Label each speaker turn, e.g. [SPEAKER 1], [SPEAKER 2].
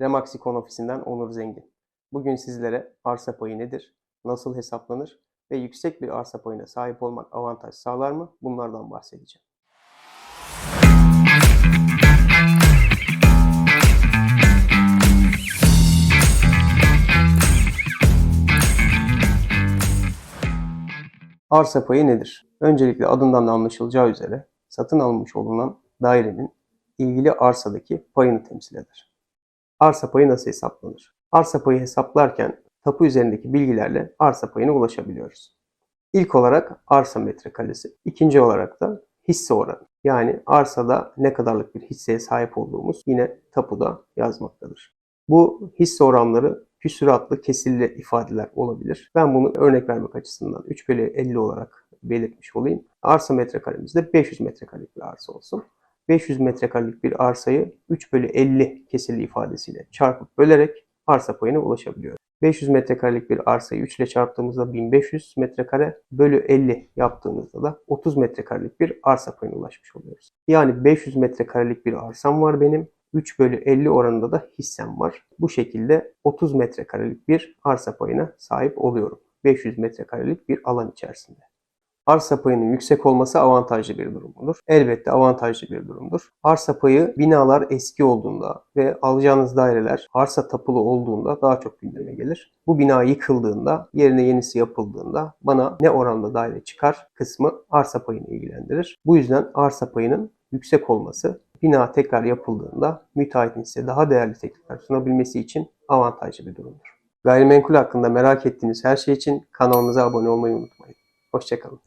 [SPEAKER 1] Remaxikon ofisinden Onur Zengin. Bugün sizlere arsa payı nedir, nasıl hesaplanır ve yüksek bir arsa payına sahip olmak avantaj sağlar mı? Bunlardan bahsedeceğim. Arsa payı nedir? Öncelikle adından da anlaşılacağı üzere satın alınmış olunan dairenin ilgili arsadaki payını temsil eder. Arsa payı nasıl hesaplanır? Arsa payı hesaplarken tapu üzerindeki bilgilerle arsa payına ulaşabiliyoruz. İlk olarak arsa metrekaresi, ikinci olarak da hisse oranı. Yani arsada ne kadarlık bir hisseye sahip olduğumuz yine tapuda yazmaktadır. Bu hisse oranları küsuratlı kesirli ifadeler olabilir. Ben bunu örnek vermek açısından 3 bölü 50 olarak belirtmiş olayım. Arsa metrekaremizde 500 metrekarelik bir arsa olsun. 500 metrekarelik bir arsayı 3 bölü 50 kesirli ifadesiyle çarpıp bölerek arsa payına ulaşabiliyoruz. 500 metrekarelik bir arsayı 3 ile çarptığımızda 1500 metrekare bölü 50 yaptığımızda da 30 metrekarelik bir arsa payına ulaşmış oluyoruz. Yani 500 metrekarelik bir arsam var benim. 3 bölü 50 oranında da hissem var. Bu şekilde 30 metrekarelik bir arsa payına sahip oluyorum. 500 metrekarelik bir alan içerisinde. Arsa payının yüksek olması avantajlı bir durumdur. Elbette avantajlı bir durumdur. Arsa payı binalar eski olduğunda ve alacağınız daireler arsa tapulu olduğunda daha çok gündeme gelir. Bu bina yıkıldığında, yerine yenisi yapıldığında bana ne oranda daire çıkar kısmı arsa payını ilgilendirir. Bu yüzden arsa payının yüksek olması bina tekrar yapıldığında müteahhitin size daha değerli teklifler sunabilmesi için avantajlı bir durumdur. Gayrimenkul hakkında merak ettiğiniz her şey için kanalımıza abone olmayı unutmayın. Hoşçakalın.